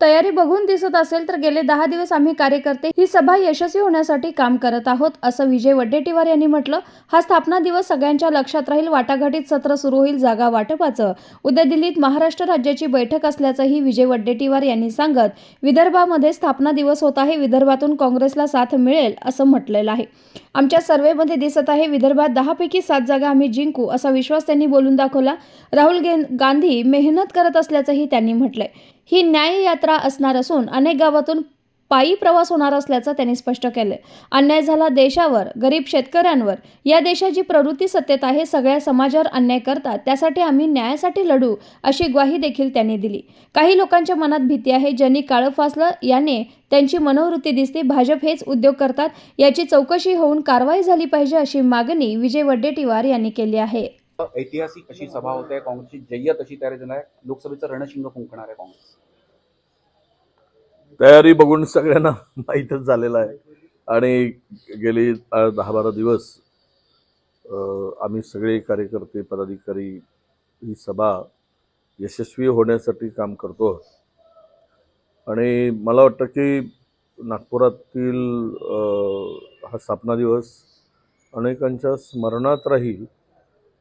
तयारी बघून दिसत असेल तर गेले दहा दिवस आम्ही कार्यकर्ते ही सभा यशस्वी होण्यासाठी काम करत आहोत असं विजय वड्डेटीवार यांनी म्हटलं. हा स्थापना दिवस सगळ्यांच्या लक्षात राहील वाटाघाटीत सत्र सुरू होईल जागा वाटपाचं. उद्या दिल्लीत महाराष्ट्र राज्याची बैठक असल्याचंही विजय वड्डेटीवार यांनी सांगत विदर्भामध्ये स्थापना दिवस होत आहे विदर्भातून काँग्रेसला साथ मिळेल असं म्हटलेलं आहे. आमच्या सर्व्हेमध्ये दिसत आहे विदर्भात दहापैकी सात जागा आम्ही जिंकू असा विश्वास त्यांनी बोलून दाखवला. राहुल गांधी मेहनत करत असल्याचंही त्यांनी म्हटलंय. ही न्याय यात्रा असणार असून अनेक गावातून पायी प्रवास होणार असल्याचं त्यांनी स्पष्ट केले अन्याय झाला देशावर गरीब शेतकऱ्यांवर. या देशाची प्रवृत्ती सत्तेत आहे सगळ्या समाजावर अन्याय करतात. त्यासाठी आम्ही न्यायासाठी लढू अशी ग्वाही देखील त्यांनी दिली. काही लोकांच्या मनात भीती आहे ज्यांनी काळं फासलं याने त्यांची मनोवृत्ती दिसते. भाजप हेच उद्योग करतात याची चौकशी होऊन कारवाई झाली पाहिजे अशी मागणी विजय वड्डेटीवार यांनी केली आहे. ऐतिहासिक अशी सभा होते काँग्रेसची जय्यत अशी तयारी झाली आहे. लोकसभेचं रणशिंग फुंकणार आहे काँग्रेस. तयारी बघून सगळ्यांना माहीतच झालेलं आहे. आणि गेले दहा बारा दिवस आम्ही सगळे कार्यकर्ते पदाधिकारी ही सभा यशस्वी होण्यासाठी काम करतो. आणि मला वाटतं की नागपुरातील हा स्थापना दिवस अनेकांच्या स्मरणात राहील.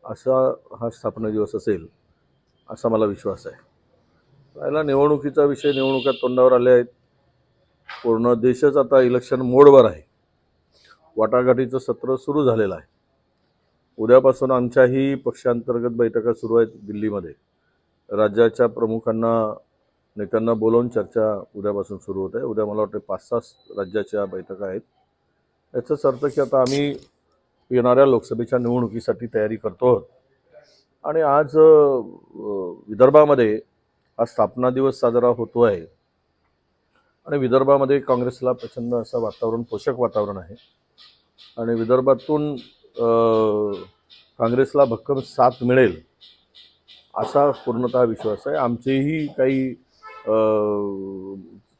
असा हा स्थापना दिवस असेल असा मला विश्वास आहे. राहिला निवडणुकीचा विषय निवडणुका तोंडावर आल्या आहेत. पूर्ण देशच आता इलेक्शन मोडवर आहे. वाटाघाटीचं सत्र सुरू झालेलं आहे. उद्यापासून आमच्याही पक्षांतर्गत बैठका सुरू आहेत दिल्लीमध्ये. राज्याच्या प्रमुखांना नेत्यांना बोलवून चर्चा उद्यापासून सुरू होत आहे. उद्या मला वाटतं पाच सहा राज्याच्या बैठका आहेत. याचाच अर्थ की आता आम्ही येणाऱ्या लोकसभेच्या निवडणुकीसाठी तयारी करतो आहोत. आणि आज विदर्भामध्ये हा स्थापना दिवस साजरा होतो आहे. आणि विदर्भामध्ये काँग्रेसला प्रचंड असं वातावरण पोषक वातावरण आहे. आणि विदर्भातून काँग्रेसला भक्कम साथ मिळेल असा पूर्णतः विश्वास आहे. आमचीही काही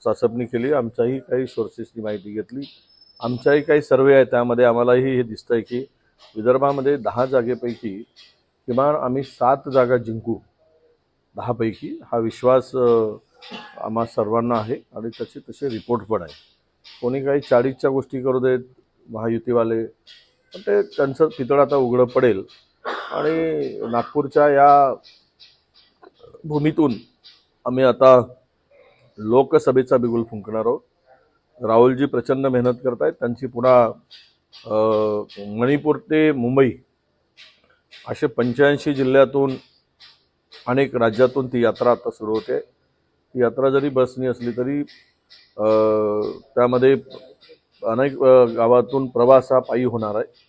चाचपणी केली आमच्याही काही सोर्सेसनी माहिती घेतली. आमच्याही काही सर्वे आहे त्यामध्ये आम्हालाही हे दिसतं आहे की विदर्भामध्ये दहा जागेपैकी किमान आम्ही सात जागा जिंकू. दहापैकी हा विश्वास आम्हा सर्वांना आहे आणि त्याचे तसे रिपोर्ट पण आहे कोणी काही चाळीसच्या गोष्टी करू देत महायुतीवाले पण ते त्यांचं पितळ आता उघडं पडेल. आणि नागपूरच्या या भूमीतून आम्ही आता लोकसभेचा बिगुल फुंकणार आहोत. राहुलजी प्रचंड मेहनत करत आहेत त्यांची पुन्हा मणिपूर ते मुंबई असे पंच्याऐंशी जिल्ह्यातून अनेक राज्यातून ती यात्रा आता सुरू होते. ती यात्रा जरी बसनी असली तरी त्यामध्ये अनेक गावातून प्रवास हा पायी होणार आहे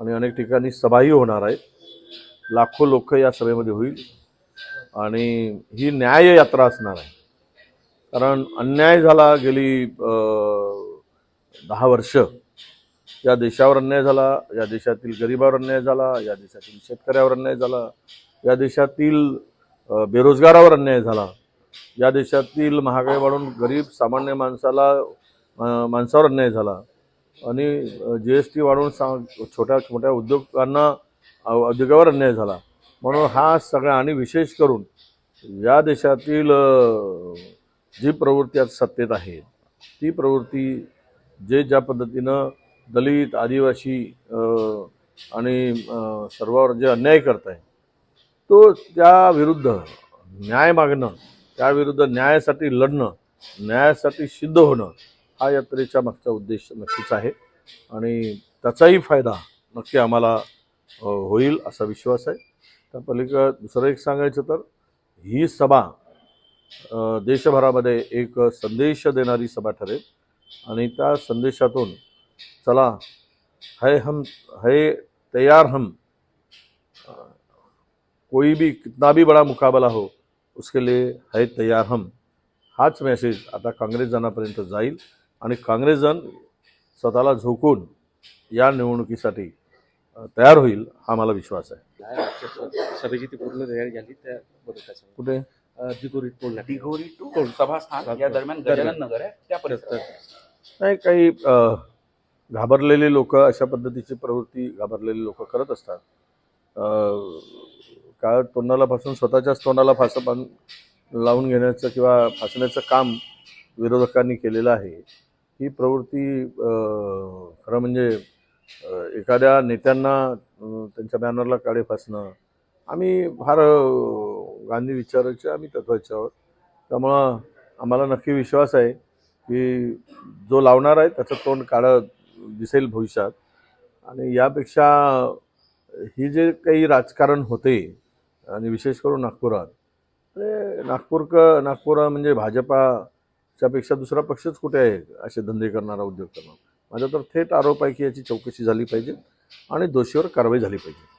आणि अनेक ठिकाणी सभाही होणार आहेत. लाखो लोक या सभेमध्ये होईल आणि ही न्याय यात्रा असणार आहे. कारण अन्याय झाला गेली दहा वर्ष. या देशावर अन्याय झाला या देशातील गरिबावर अन्याय झाला या देशातील शेतकऱ्यावर अन्याय झाला या देशातील बेरोजगारावर अन्याय झाला. या देशातील महागाई वाढून गरीब सामान्य माणसाला माणसावर अन्याय झाला. आणि जी एस टी वाढवून सा छोट्या छोट्या उद्योगांना उद्योगावर अन्याय झाला. म्हणून हा सगळा आणि विशेष करून या देशातील जी प्रवृत्ती आज सत्तेत आहे ती प्रवृत्ती जे ज्या पद्धतीनं दलित आदिवासी आणि सर्वावर जे अन्याय करत आहे तो त्याविरुद्ध न्याय मागणं त्याविरुद्ध न्यायासाठी लढणं न्यायासाठी सिद्ध होणं हा यात्रेच्या मागचा उद्देश नक्कीच आहे. आणि त्याचाही फायदा नक्की आम्हाला होईल असा विश्वास आहे. त्या पलीकडं दुसरं एक सांगायचं तर ही सभा देशभरामध्ये एक संदेश देणारी सभा ठरेल. आणि त्या संदेशातून चला है हम है तैयार हम कोई भी कितना भी बड़ा मुकाबला हो उसके लिए है तैयार हम. हाच मेसेज आता काँग्रेस जनापर्यंत जाईल. आणि काँग्रेस जन स्वतःला झोकून या निवडणुकीसाठी तयार होईल हा मला विश्वास आहे. सभेची ती पूर्ण तयारी झाली सांगू? कुठे? अ, दिघोरी टोल दिघोरी टोल सभास्थान या दरम्यान गजानन नगर आहे त्यापर्यंत नाही काही घाबरलेले लोक अशा पद्धतीची प्रवृत्ती घाबरलेले लोक करत असतात. काय तोंडाला फासून स्वतःच्याच तोंडाला फासं लावून घेण्याचं किंवा फासण्याचं काम विरोधकांनी केलेलं आहे. ही प्रवृत्ती खरं म्हणजे एखाद्या नेत्यांना त्यांच्या बॅनरला काळे फासणं. आम्ही फार गांधी विचाराचे आम्ही तत्वाचे आहोत त्यामुळं आम्हाला नक्की विश्वास आहे की जो लावणार आहे त्याचं तोंड काळं दिसेल भविष्यात. आणि यापेक्षा ही जे काही राजकारण होते आणि विशेष करून नागपुरात ते नागपूरक नागपूर म्हणजे भाजपाच्यापेक्षा दुसरा पक्षच कुठे आहे असे धंदे करणारा उद्योग करणार? माझा तर थेट आरोप आहे की याची चौकशी झाली पाहिजे आणि दोषीवर कारवाई झाली पाहिजे.